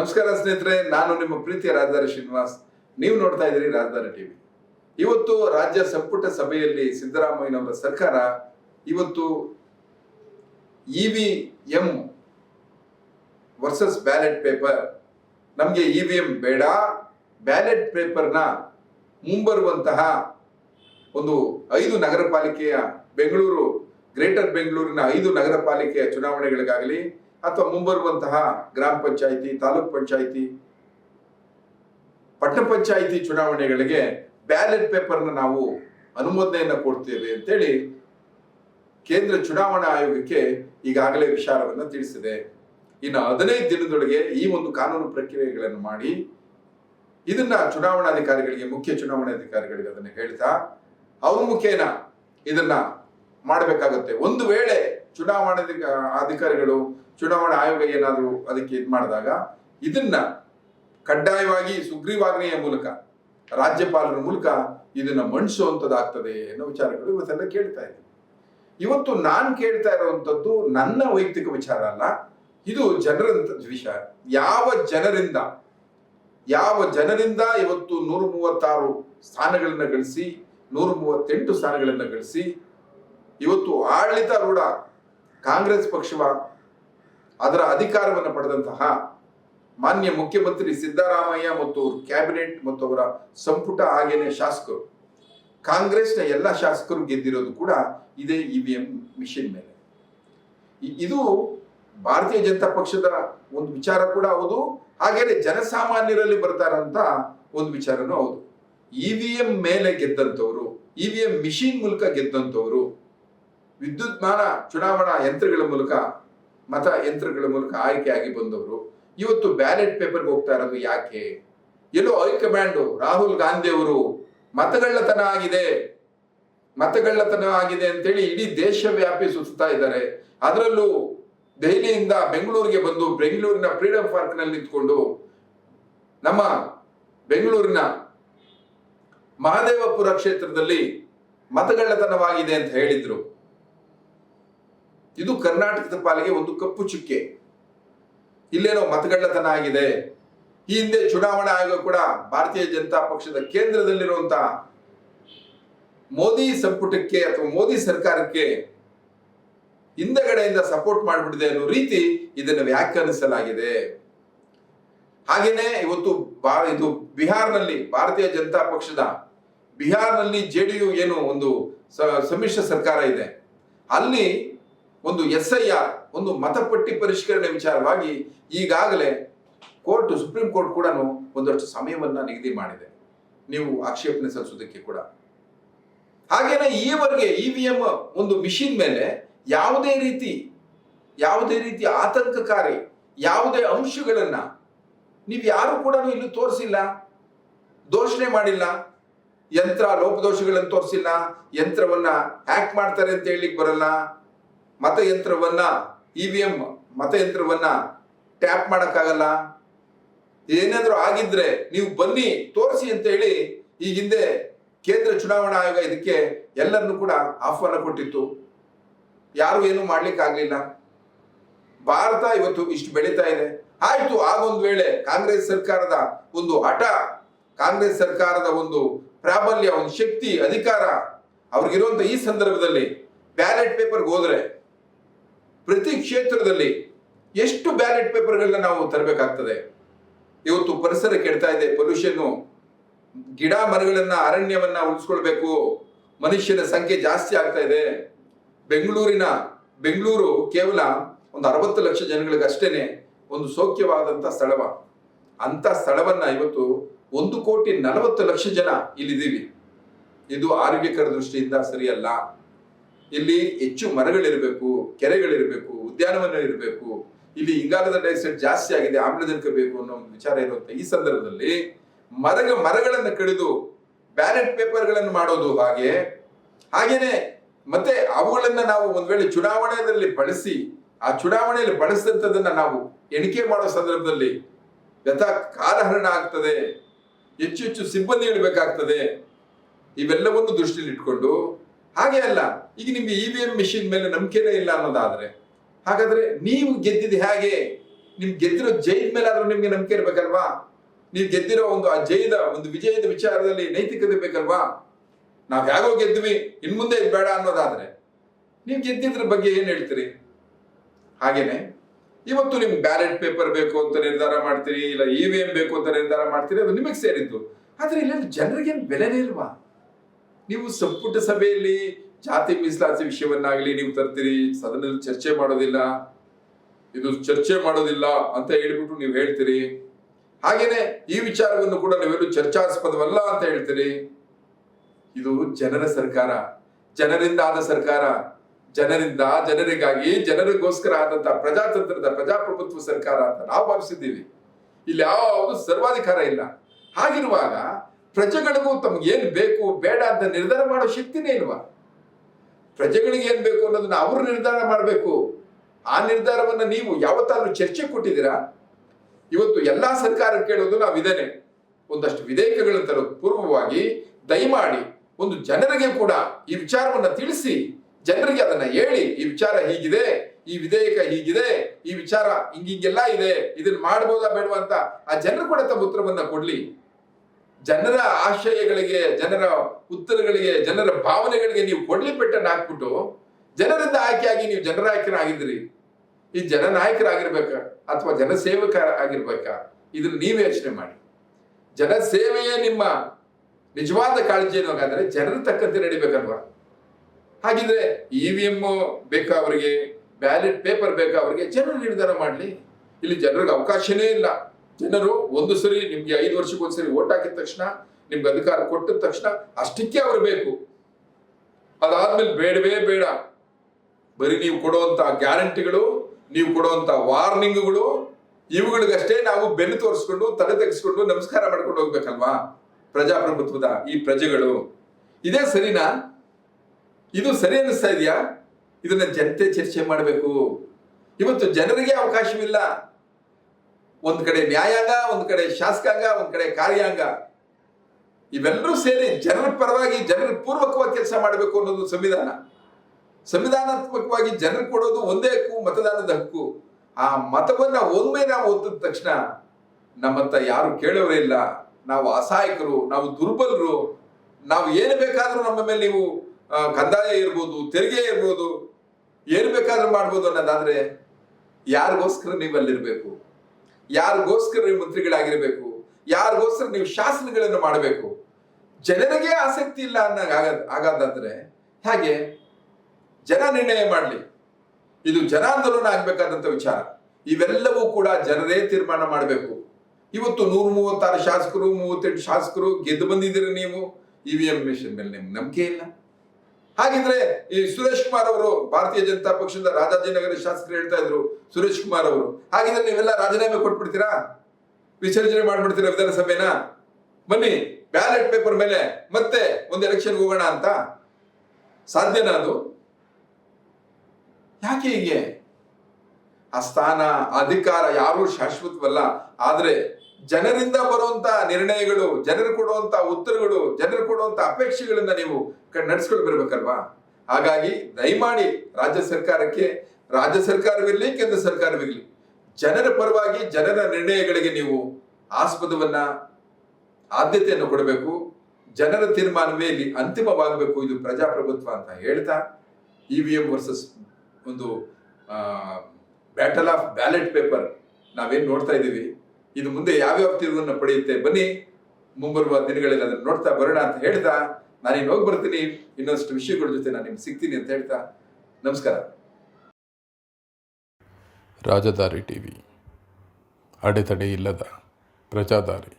ನಮಸ್ಕಾರ ಸ್ನೇಹಿತರೆ, ನಾನು ನಿಮ್ಮ ಪ್ರೀತಿಯ ರಾಜಧಾನಿ ಶ್ರೀನಿವಾಸ್. ನೀವು ನೋಡ್ತಾ ಇದ್ದೀರಿ ರಾಜಧಾನಿ ಟಿವಿ ಇವತ್ತು ರಾಜ್ಯ ಸಂಪುಟ ಸಭೆಯಲ್ಲಿ ಸಿದ್ದರಾಮಯ್ಯನವರ ಸರ್ಕಾರ ಇವತ್ತು E V M versus ballot paper, ನಮಗೆ ಇ ವಿ ಎಂ ಬೇಡ, ಬ್ಯಾಲೆಟ್ ಪೇಪರ್ನ ಮುಂಬರುವಂತಹ ಒಂದು ಐದು ನಗರ ಪಾಲಿಕೆಯ ಬೆಂಗಳೂರು, ಗ್ರೇಟರ್ ಬೆಂಗಳೂರಿನ ಐದು ನಗರ ಪಾಲಿಕೆಯ ಚುನಾವಣೆಗಳಿಗಾಗಲಿ ಅಥವಾ ಮುಂಬರುವಂತಹ ಗ್ರಾಮ ಪಂಚಾಯಿತಿ, ತಾಲೂಕ್ ಪಂಚಾಯಿತಿ, ಪಟ್ಟಣ ಪಂಚಾಯಿತಿ ಚುನಾವಣೆಗಳಿಗೆ ಬ್ಯಾಲೆಟ್ ಪೇಪರ್ನ ನಾವು ಅನುಮೋದನೆಯನ್ನ ಕೊಡ್ತೇವೆ ಅಂತೇಳಿ ಕೇಂದ್ರ ಚುನಾವಣಾ ಆಯೋಗಕ್ಕೆ ಈಗಾಗಲೇ ವಿಚಾರವನ್ನು ತಿಳಿಸಿದೆ. ಇನ್ನು ಹದಿನೈದು ದಿನದೊಳಗೆ ಈ ಒಂದು ಕಾನೂನು ಪ್ರಕ್ರಿಯೆಗಳನ್ನು ಮಾಡಿ ಇದನ್ನ ಚುನಾವಣಾಧಿಕಾರಿಗಳಿಗೆ, ಮುಖ್ಯ ಚುನಾವಣಾಧಿಕಾರಿಗಳಿಗೆ ಅದನ್ನ ಹೇಳ್ತಾ ಅವ್ರ ಮುಖೇನ ಇದನ್ನ ಮಾಡಬೇಕಾಗುತ್ತೆ. ಒಂದು ವೇಳೆ ಚುನಾವಣಾಧಿಕ ಅಧಿಕಾರಿಗಳು ಚುನಾವಣಾ ಆಯೋಗ ಏನಾದರೂ ಅದಕ್ಕೆ ಇದು ಮಾಡಿದಾಗ, ಇದನ್ನ ಕಡ್ಡಾಯವಾಗಿ ಸುಗ್ರೀವಾಜ್ಞೆಯ ಮೂಲಕ, ರಾಜ್ಯಪಾಲರ ಮೂಲಕ ಇದನ್ನ ಮಣಿಸುವಂಥದ್ದಾಗ್ತದೆ ಅನ್ನೋ ವಿಚಾರಗಳು ಇವತ್ತೆಲ್ಲ ಕೇಳ್ತಾ ಇದ್ದೀವಿ ಇವತ್ತು ನಾನು ಕೇಳ್ತಾ ಇರುವಂಥದ್ದು ನನ್ನ ವೈಯಕ್ತಿಕ ವಿಚಾರ ಅಲ್ಲ, ಇದು ಜನರಂತ ವಿಷಯ. ಯಾವ ಜನರಿಂದ ಯಾವ ಜನರಿಂದ ಇವತ್ತು ನೂರ ಮೂವತ್ತಾರು ಸ್ಥಾನಗಳನ್ನು ಗಳಿಸಿ ನೂರ ಮೂವತ್ತೆಂಟು ಸ್ಥಾನಗಳನ್ನು ಗಳಿಸಿ, ಇವತ್ತು ಆಡಳಿತಾರೂಢ ಕಾಂಗ್ರೆಸ್ ಪಕ್ಷವ ಅದರ ಅಧಿಕಾರವನ್ನು ಪಡೆದಂತಹ ಮಾನ್ಯ ಮುಖ್ಯಮಂತ್ರಿ ಸಿದ್ದರಾಮಯ್ಯ ಮತ್ತು ಕ್ಯಾಬಿನೆಟ್ ಮತ್ತು ಅವರ ಸಂಪುಟ ಹಾಗೇನೆ ಶಾಸಕರು, ಕಾಂಗ್ರೆಸ್ನ ಎಲ್ಲ ಶಾಸಕರು ಗೆದ್ದಿರೋದು ಕೂಡ ಇದೇ ಇ ವಿ ಎಂ ಮಿಷಿನ್ ಮೇಲೆ. ಇದು ಭಾರತೀಯ ಜನತಾ ಪಕ್ಷದ ಒಂದು ವಿಚಾರ ಕೂಡ ಹೌದು, ಹಾಗೇನೆ ಜನಸಾಮಾನ್ಯರಲ್ಲಿ ಬರ್ತಾರಂತ ಒಂದು ವಿಚಾರನೂ ಹೌದು. ಇ ವಿ ಎಂ ಮೇಲೆ ಗೆದ್ದಂಥವ್ರು ಇ ವಿ ಎಂ ಮಿಷಿನ್ ಮೂಲಕ ಗೆದ್ದಂಥವ್ರು, ವಿದ್ಯುನ್ಮಾನ ಚುನಾವಣಾ ಯಂತ್ರಗಳ ಮೂಲಕ ಮತ ಯಂತ್ರಗಳ ಮೂಲಕ ಆಯ್ಕೆಯಾಗಿ ಬಂದವರು, ಇವತ್ತು ಬ್ಯಾಲೆಟ್ ಪೇಪರ್ಗೆ ಹೋಗ್ತಾ ಇರೋದು ಯಾಕೆ? ಎಲ್ಲೋ ಹೈಕಮಾಂಡು ರಾಹುಲ್ ಗಾಂಧಿ ಅವರು ಮತಗಳ್ಳತನ ಆಗಿದೆ ಮತಗಳ್ಳತನ ಆಗಿದೆ ಅಂತೇಳಿ ಇಡೀ ದೇಶವ್ಯಾಪಿ ಸುತ್ತಾ ಇದ್ದಾರೆ. ಅದರಲ್ಲೂ ದೆಹಲಿಯಿಂದ ಬೆಂಗಳೂರಿಗೆ ಬಂದು ಬೆಂಗಳೂರಿನ ಫ್ರೀಡಂ ಪಾರ್ಕ್ನಲ್ಲಿ ನಿಂತ್ಕೊಂಡು ನಮ್ಮ ಬೆಂಗಳೂರಿನ ಮಹದೇವಪುರ ಕ್ಷೇತ್ರದಲ್ಲಿ ಮತಗಳ್ಳತನವಾಗಿದೆ ಅಂತ ಹೇಳಿದ್ರು. ಇದು ಕರ್ನಾಟಕದ ಪಾಲಿಗೆ ಒಂದು ಕಪ್ಪು ಚುಕ್ಕೆ. ಇಲ್ಲೇನೋ ಮತಗಳ್ಳತನ ಆಗಿದೆ. ಈ ಹಿಂದೆ ಚುನಾವಣಾ ಆಯೋಗ ಕೂಡ ಭಾರತೀಯ ಜನತಾ ಪಕ್ಷದ ಕೇಂದ್ರದಲ್ಲಿರುವಂತ ಮೋದಿ ಸಂಪುಟಕ್ಕೆ ಅಥವಾ ಮೋದಿ ಸರ್ಕಾರಕ್ಕೆ ಹಿಂದಗಡೆಯಿಂದ ಸಪೋರ್ಟ್ ಮಾಡಿಬಿಡಿದೆ ಅನ್ನೋ ರೀತಿ ಇದನ್ನು ವ್ಯಾಖ್ಯಾನಿಸಲಾಗಿದೆ. ಹಾಗೇನೆ ಇವತ್ತು ಬಾ- ಇದು ಬಿಹಾರ್ನಲ್ಲಿ ಭಾರತೀಯ ಜನತಾ ಪಕ್ಷದ ಬಿಹಾರ್ನಲ್ಲಿ ಜೆ ಡಿ ಯು ಏನು ಒಂದು ಸಮ್ಮಿಶ್ರ ಸರ್ಕಾರ ಇದೆ. ಅಲ್ಲಿ ಒಂದು ಎಸ್ ಐ ಆರ್ ಒಂದು ಮತಪಟ್ಟಿ ಪರಿಷ್ಕರಣೆ ವಿಚಾರವಾಗಿ ಈಗಾಗಲೇ ಕೋರ್ಟ್, ಸುಪ್ರೀಂ ಕೋರ್ಟ್ ಕೂಡ ಒಂದಷ್ಟು ಸಮಯವನ್ನ ನಿಗದಿ ಮಾಡಿದೆ. ನೀವು ಆಕ್ಷೇಪಣೆ ಸಲ್ಲಿಸೋದಕ್ಕೆ ಕೂಡ. ಹಾಗೇನೆ ಈವರೆಗೆ ಇ ವಿ ಎಂ ಒಂದು ಮಿಷಿನ್ ಮೇಲೆ ಯಾವುದೇ ರೀತಿ ಯಾವುದೇ ರೀತಿ ಆತಂಕಕಾರಿ ಯಾವುದೇ ಅಂಶಗಳನ್ನ ನೀವು ಯಾರು ಕೂಡ ಇಲ್ಲಿ ತೋರಿಸಿಲ್ಲ. ದೋಷಣೆ ಮಾಡಿಲ್ಲ. ಯಂತ್ರ, ಲೋಪದೋಷಗಳನ್ನು ತೋರಿಸಿಲ್ಲ. ಯಂತ್ರವನ್ನ ಹ್ಯಾಕ್ ಮಾಡ್ತಾರೆ ಅಂತ ಹೇಳಲಿಕ್ಕೆ ಬರಲ್ಲ. ಮತಯಂತ್ರವನ್ನ ಇ ವಿ ಎಂ ಮತಯಂತ್ರವನ್ನ ಟ್ಯಾಪ್ ಮಾಡೋಕ್ಕಾಗಲ್ಲ. ಏನಾದರೂ ಆಗಿದ್ರೆ ನೀವು ಬನ್ನಿ, ತೋರಿಸಿ ಅಂತ ಹೇಳಿ ಈ ಹಿಂದೆ ಕೇಂದ್ರ ಚುನಾವಣಾ ಆಯೋಗ ಇದಕ್ಕೆ ಎಲ್ಲರನ್ನು ಕೂಡ ಆಹ್ವಾನ ಕೊಟ್ಟಿತ್ತು. ಯಾರು ಏನು ಮಾಡ್ಲಿಕ್ಕೆ ಆಗ್ಲಿಲ್ಲ ಭಾರತ ಇವತ್ತು ಇಷ್ಟು ಬೆಳೀತಾ ಇದೆ. ಆಯ್ತು, ಆಗೊಂದು ವೇಳೆ ಕಾಂಗ್ರೆಸ್ ಸರ್ಕಾರದ ಒಂದು ಹಠ, ಕಾಂಗ್ರೆಸ್ ಸರ್ಕಾರದ ಒಂದು ಪ್ರಾಬಲ್ಯ, ಒಂದು ಶಕ್ತಿ, ಅಧಿಕಾರ ಅವ್ರಿಗಿರುವಂತ ಈ ಸಂದರ್ಭದಲ್ಲಿ ಬ್ಯಾಲೆಟ್ ಪೇಪರ್ಗೆ ಹೋದ್ರೆ ಪ್ರತಿ ಕ್ಷೇತ್ರದಲ್ಲಿ ಎಷ್ಟು ಬ್ಯಾಲೆಟ್ ಪೇಪರ್ಗಳನ್ನ ನಾವು ತರಬೇಕಾಗ್ತದೆ? ಇವತ್ತು ಪರಿಸರ ಕೆಡ್ತಾ ಇದೆ ಪೊಲ್ಯೂಷನ್ ಗಿಡ ಮರಗಳನ್ನ, ಅರಣ್ಯವನ್ನ ಉಳಿಸ್ಕೊಳ್ಬೇಕು. ಮನುಷ್ಯನ ಸಂಖ್ಯೆ ಜಾಸ್ತಿ ಆಗ್ತಾ ಇದೆ. ಬೆಂಗಳೂರಿನ, ಬೆಂಗಳೂರು ಕೇವಲ ಒಂದು ಅರವತ್ತು ಲಕ್ಷ ಜನಗಳಿಗಷ್ಟೇನೆ ಒಂದು ಸೌಖ್ಯವಾದಂತ ಸ್ಥಳವ. ಅಂತ ಸ್ಥಳವನ್ನ ಇವತ್ತು ಒಂದು ಕೋಟಿ ನಲವತ್ತು ಲಕ್ಷ ಜನ ಇಲ್ಲಿದ್ದೀವಿ. ಇದು ಆರೋಗ್ಯಕರ ದೃಷ್ಟಿಯಿಂದ ಸರಿಯಲ್ಲ. ಇಲ್ಲಿ ಹೆಚ್ಚು ಮರಗಳಿರಬೇಕು, ಕೆರೆಗಳಿರಬೇಕು ಉದ್ಯಾನವನ ಇರಬೇಕು ಇಲ್ಲಿ ಇಂಗಾಲದ ಡೈಆಕ್ಸೈಡ್ ಜಾಸ್ತಿ ಆಗಿದೆ, ಆಮ್ಲಜನಕ ಬೇಕು ಅನ್ನೋ ಒಂದು ವಿಚಾರ ಇರುವಂತ ಈ ಸಂದರ್ಭದಲ್ಲಿ ಮರಗ ಮರಗಳನ್ನು ಕಡಿದು ಬ್ಯಾಲೆಟ್ ಪೇಪರ್ಗಳನ್ನು ಮಾಡೋದು ಹಾಗೆ, ಹಾಗೇನೆ ಮತ್ತೆ ಅವುಗಳನ್ನ ನಾವು ಒಂದ್ ವೇಳೆ ಚುನಾವಣೆಯಲ್ಲಿ ಬಳಸಿ, ಆ ಚುನಾವಣೆಯಲ್ಲಿ ಬಳಸಿದಂಥದನ್ನ ನಾವು ಎಣಿಕೆ ಮಾಡೋ ಸಂದರ್ಭದಲ್ಲಿ ಯಥಾ ಕಾಲಹರಣ ಆಗ್ತದೆ, ಹೆಚ್ಚು ಹೆಚ್ಚು ಸಿಬ್ಬಂದಿ ಇಡಬೇಕಾಗ್ತದೆ ಇವೆಲ್ಲವನ್ನು ದೃಷ್ಟಿಯಲ್ಲಿ ಇಟ್ಕೊಂಡು ಹಾಗೆ ಅಲ್ಲ. ಈಗ ನಿಮ್ಗೆ ಇ ವಿ ಎಂ ಮಿಷಿನ್ ಮೇಲೆ ನಂಬಿಕೆನೇ ಇಲ್ಲ ಅನ್ನೋದಾದ್ರೆ, ಹಾಗಾದ್ರೆ ನೀವು ಗೆದ್ದಿದ್ದು ಹೇಗೆ? ನಿಮ್ ಗೆದ್ದಿರೋ ಜೈದ ಮೇಲೆ ಆದ್ರೂ ನಿಮ್ಗೆ ನಂಬಿಕೆ ಇರ್ಬೇಕಲ್ವಾ ನೀವು ಗೆದ್ದಿರೋ ಒಂದು ಆ ಜೈದ, ಒಂದು ವಿಜಯದ ವಿಚಾರದಲ್ಲಿ ನೈತಿಕತೆ ಬೇಕಲ್ವಾ? ನಾವ್ ಹೇಗೋ ಗೆದ್ವಿ ಇನ್ ಮುಂದೆ ಇದ್ ಬೇಡ ಅನ್ನೋದಾದ್ರೆ, ನೀವು ಗೆದ್ದಿದ್ರ ಬಗ್ಗೆ ಏನ್ ಹೇಳ್ತೀರಿ? ಹಾಗೇನೆ, ಇವತ್ತು ನಿಮ್ಗೆ ಬ್ಯಾಲೆಟ್ ಪೇಪರ್ ಬೇಕು ಅಂತ ನಿರ್ಧಾರ ಮಾಡ್ತೀರಿ, ಇಲ್ಲ ಇ ವಿ ಎಂ ಬೇಕು ಅಂತ ನಿರ್ಧಾರ ಮಾಡ್ತೀರಿ, ಅದು ನಿಮಗೆ ಸೇರಿದ್ದು. ಆದ್ರೆ ಇಲ್ಲ ಜನರಿಗೆ ಬೆಲೆನೇ ಇಲ್ವಾ? ನೀವು ಸಂಪುಟ ಸಭೆಯಲ್ಲಿ ಜಾತಿ ಮೀಸಲಾತಿ ವಿಷಯವನ್ನಾಗಲಿ ನೀವು ತರ್ತೀರಿ, ಸದನದಲ್ಲಿ ಚರ್ಚೆ ಮಾಡೋದಿಲ್ಲ. ಇದು ಚರ್ಚೆ ಮಾಡೋದಿಲ್ಲ ಅಂತ ಹೇಳಿಬಿಟ್ಟು ನೀವು ಹೇಳ್ತೀರಿ. ಹಾಗೇನೆ ಈ ವಿಚಾರವನ್ನು ಕೂಡ ನೀವೆಲ್ಲೂ ಚರ್ಚಾಸ್ಪದವಲ್ಲ ಅಂತ ಹೇಳ್ತೀರಿ. ಇದು ಜನರ ಸರ್ಕಾರ, ಜನರಿಂದ ಆದ ಸರ್ಕಾರ, ಜನರಿಂದ ಜನರಿಗಾಗಿ ಜನರಿಗೋಸ್ಕರ ಆದಂತ ಪ್ರಜಾತಂತ್ರದ ಪ್ರಜಾಪ್ರಭುತ್ವ ಸರ್ಕಾರ ಅಂತ ನಾವು ಭಾವಿಸಿದ್ದೀವಿ. ಇಲ್ಲಿ ಯಾವುದು ಸರ್ವಾಧಿಕಾರ ಇಲ್ಲ. ಹಾಗಿರುವಾಗ ಪ್ರಜೆಗಳಿಗೂ ತಮ್ಗೆ ಏನ್ ಬೇಕು, ಬೇಡ ಅಂತ ನಿರ್ಧಾರ ಮಾಡೋ ಶಕ್ತಿನೇ ಇಲ್ವಾ? ಪ್ರಜೆಗಳಿಗೆ ಏನ್ ಬೇಕು ಅನ್ನೋದನ್ನ ಅವರು ನಿರ್ಧಾರ ಮಾಡಬೇಕು. ಆ ನಿರ್ಧಾರವನ್ನ ನೀವು ಯಾವತ್ತಾದ್ರೂ ಚರ್ಚೆ ಕೊಟ್ಟಿದ್ದೀರಾ? ಇವತ್ತು ಎಲ್ಲಾ ಸರ್ಕಾರ ಕೇಳೋದು ಇದೇನೆ ಒಂದಷ್ಟು ವಿಧೇಯಕಗಳನ್ನು ತರೋದು ಪೂರ್ವವಾಗಿ ದಯಮಾಡಿ ಒಂದು ಜನರಿಗೆ ಕೂಡ ಈ ವಿಚಾರವನ್ನ ತಿಳಿಸಿ, ಜನರಿಗೆ ಅದನ್ನ ಹೇಳಿ, ಈ ವಿಚಾರ ಹೀಗಿದೆ, ಈ ವಿಧೇಯಕ ಹೀಗಿದೆ, ಈ ವಿಚಾರ ಹಿಂಗಿಂಗೆಲ್ಲ ಇದೆ, ಇದನ್ನ ಮಾಡ್ಬೋದಾ ಬೇಡವಾ ಅಂತ ಆ ಜನರು ಕೂಡ ತಮ್ಮ ಉತ್ತರವನ್ನ ಕೊಡ್ಲಿ. ಜನರ ಆಶಯಗಳಿಗೆ ಜನರ ಉತ್ತರಗಳಿಗೆ ಜನರ ಭಾವನೆಗಳಿಗೆ ನೀವು ಕೊಡ್ಲಿ ಪೆಟ್ಟನ್ನು ಹಾಕ್ಬಿಟ್ಟು ಜನರಿಂದ ಆಯ್ಕೆಯಾಗಿ ನೀವು ಜನರ ಆಗಿದ್ರಿ ಈ ಜನನಾಯಕರಾಗಿರ್ಬೇಕ ಅಥವಾ ಜನಸೇವಕ ಆಗಿರ್ಬೇಕಾ? ಇದನ್ನ ನೀವೇ ಯೋಚನೆ ಮಾಡಿ. ಜನಸೇವೆಯೇ ನಿಮ್ಮ ನಿಜವಾದ ಕಾಳಜಿ ಏನು ಹಾಗಾದ್ರೆ ಜನರ ತಕ್ಕಂತೆ ನಡಿಬೇಕಲ್ವಾ? ಹಾಗಿದ್ರೆ ಇ ವಿ ಎಂ ಬೇಕಾ ಅವರಿಗೆ? ಬ್ಯಾಲೆಟ್ ಪೇಪರ್ ಬೇಕಾ ಅವರಿಗೆ? ಜನರು ನಿರ್ಧಾರ ಮಾಡಲಿ. ಇಲ್ಲಿ ಜನರಿಗೆ ಅವಕಾಶನೇ ಇಲ್ಲ. ಜನರು ಒಂದು ಸರಿ ನಿಮ್ಗೆ ಐದು ವರ್ಷಕ್ಕೆ ಒಂದ್ಸರಿ ಓಟ್ ಹಾಕಿದ ತಕ್ಷಣ ನಿಮ್ಗೆ ಅಧಿಕಾರ ಕೊಟ್ಟಿದ ತಕ್ಷಣ ಅಷ್ಟಕ್ಕೆ ಅವ್ರು ಬೇಕು. ಅದಾದ್ಮೇಲೆ ಬೇಡವೇ ಬೇಡ. ಬರೀ ನೀವು ಕೊಡುವಂತ ಗ್ಯಾರಂಟಿಗಳು, ನೀವು ಕೊಡುವಂತ ವಾರ್ನಿಂಗ್ಗಳು, ಇವುಗಳಿಗಷ್ಟೇ ನಾವು ಬೆನ್ನು ತೋರಿಸ್ಕೊಂಡು, ತಲೆ ತೆಗೆಸ್ಕೊಂಡು ನಮಸ್ಕಾರ ಮಾಡ್ಕೊಂಡು ಹೋಗ್ಬೇಕಲ್ವಾ? ಪ್ರಜಾಪ್ರಭುತ್ವದ ಈ ಪ್ರಜೆಗಳು. ಇದೇ ಸರಿನಾ? ಇದು ಸರಿ ಅನ್ನಿಸ್ತಾ ಇದೆಯಾ? ಇದನ್ನ ಜನತೆ ಚರ್ಚೆ ಮಾಡಬೇಕು. ಇವತ್ತು ಜನರಿಗೆ ಅವಕಾಶವಿಲ್ಲ. ಒಂದ್ ಕಡೆ ನ್ಯಾಯಾಂಗ, ಒಂದು ಕಡೆ ಶಾಸಕಾಂಗ, ಒಂದು ಕಡೆ ಕಾರ್ಯಾಂಗ. ಇವೆಲ್ಲರೂ ಸೇರಿ ಜನರ ಪರವಾಗಿ ಜನರ ಪೂರ್ವಕವಾಗಿ ಕೆಲಸ ಮಾಡಬೇಕು ಅನ್ನೋದು ಸಂವಿಧಾನ. ಸಂವಿಧಾನಾತ್ಮಕವಾಗಿ ಜನರು ಕೊಡೋದು ಒಂದೇ ಹಕ್ಕು, ಮತದಾನದ ಹಕ್ಕು. ಆ ಮತವನ್ನ ಒಮ್ಮೆ ನಾವು ಒತ್ತಿದ ತಕ್ಷಣ ನಮ್ಮತ್ತ ಯಾರು ಕೇಳೋರೇ ಇಲ್ಲ. ನಾವು ಅಸಹಾಯಕರು, ನಾವು ದುರ್ಬಲರು. ನಾವು ಏನು ಬೇಕಾದರೂ ನಮ್ಮ ಮೇಲೆ ನೀವು ಕಂದಾಯ ಇರ್ಬೋದು, ತೆರಿಗೆ ಇರ್ಬೋದು. ಏನು ಬೇಕಾದ್ರೂ ಮಾಡ್ಬೋದು ಅನ್ನೋದಾದ್ರೆ ಯಾರಿಗೋಸ್ಕರ ನೀವು ಅಲ್ಲಿರ್ಬೇಕು ಯಾರಿಗೋಸ್ಕರ ನೀವು ಮಂತ್ರಿಗಳಾಗಿರಬೇಕು? ಯಾರಿಗೋಸ್ಕರ ನೀವು ಶಾಸನಗಳನ್ನು ಮಾಡಬೇಕು? ಜನರಿಗೆ ಆಸಕ್ತಿ ಇಲ್ಲ ಅನ್ನೋ ಆಗಾದಾದ್ರೆ ಹಾಗೆ ಜನ ನಿರ್ಣಯ ಮಾಡಲಿ. ಇದು ಜನಾಂದೋಲನ ಆಗ್ಬೇಕಾದಂತ ವಿಚಾರ. ಇವೆಲ್ಲವೂ ಕೂಡ ಜನರೇ ತೀರ್ಮಾನ ಮಾಡಬೇಕು. ಇವತ್ತು ನೂರ ಮೂವತ್ತಾರು ಶಾಸಕರು, ಮೂವತ್ತೆಂಟು ಶಾಸಕರು ಗೆದ್ದು ಬಂದಿದ್ದೀರಿ ನೀವು. ಇ ವಿ ಎಂ ಮಿಷನ್ ಮೇಲೆ ನಿಮ್ಗೆ ನಂಬಿಕೆ ಇಲ್ಲ. ಹಾಗಿದ್ರೆ ಈ ಸುರೇಶ್ ಕುಮಾರ್ ಅವರು ಭಾರತೀಯ ಜನತಾ ಪಕ್ಷದ ರಾಜಾಜಿನಗರ ಶಾಸಕರು ಹೇಳ್ತಾ ಇದ್ರು, ಸುರೇಶ್ ಕುಮಾರ್ ಅವರು. ಹಾಗಿದ್ರೆ ನೀವೆಲ್ಲ ರಾಜೀನಾಮೆ ಕೊಟ್ಬಿಡ್ತೀರಾ? ವಿಸರ್ಜನೆ ಮಾಡ್ಬಿಡ್ತೀರಾ ವಿಧಾನಸಭೆನ? ಬನ್ನಿ, ಬ್ಯಾಲೆಟ್ ಪೇಪರ್ ಮೇಲೆ ಮತ್ತೆ ಒಂದು ಎಲೆಕ್ಷನ್ ಹೋಗೋಣ ಅಂತ. ಸಾಧ್ಯನಾ ಅದು? ಯಾಕೆ ಹೀಗೆ? ಆ ಸ್ಥಾನ, ಅಧಿಕಾರ ಯಾರು ಶಾಶ್ವತವಲ್ಲ. ಆದ್ರೆ ಜನರಿಂದ ಬರುವಂತ ನಿರ್ಣಯಗಳು, ಜನರು ಕೊಡುವಂತ ಉತ್ತರಗಳು, ಜನರು ಕೊಡುವಂತ ಅಪೇಕ್ಷೆಗಳನ್ನ ನೀವು ನಡೆಸ್ಕೊಂಡು ಬರ್ಬೇಕಲ್ವಾ ಹಾಗಾಗಿ ದಯಮಾಡಿ ರಾಜ್ಯ ಸರ್ಕಾರಕ್ಕೆ, ರಾಜ್ಯ ಸರ್ಕಾರವಿರಲಿ, ಕೇಂದ್ರ ಸರ್ಕಾರವಿರಲಿ, ಜನರ ಪರವಾಗಿ ಜನರ ನಿರ್ಣಯಗಳಿಗೆ ನೀವು ಆಸ್ಪದವನ್ನ, ಆದ್ಯತೆಯನ್ನು ಕೊಡಬೇಕು. ಜನರ ತೀರ್ಮಾನವೇ ಇಲ್ಲಿ ಅಂತಿಮವಾಗಬೇಕು. ಇದು ಪ್ರಜಾಪ್ರಭುತ್ವ ಅಂತ ಹೇಳ್ತಾ, ಇ ವಿ ಎಂ ವರ್ಸಸ್ ಒಂದು ಬ್ಯಾಟಲ್ ಆಫ್ ಬ್ಯಾಲೆಟ್ ಪೇಪರ್ ನಾವೇನು ನೋಡ್ತಾ ಇದ್ದೀವಿ ಇದು ಮುಂದೆ ಯಾವ್ಯಾವ ತಿರುವನ್ನು ಪಡೆಯುತ್ತೆ? ಬನ್ನಿ, ಮುಂಬರುವ ದಿನಗಳಲ್ಲಿ ಅದನ್ನು ನೋಡ್ತಾ ಬರೋಣ ಅಂತ ಹೇಳ್ತಾ ನಾನಿನ್ನು ಹೋಗಿ ಬರ್ತೀನಿ. ಇನ್ನೊಂದಷ್ಟು ವಿಷಯಗಳ ಜೊತೆ ನಾನು ನಿಮ್ಗೆ ಸಿಗ್ತೀನಿ ಅಂತ ಹೇಳ್ತಾ, ನಮಸ್ಕಾರ. ರಾಜದಾರಿ ಟಿವಿ. ಅಡೆತಡೆ ಇಲ್ಲದ ಪ್ರಜಾದಾರಿ.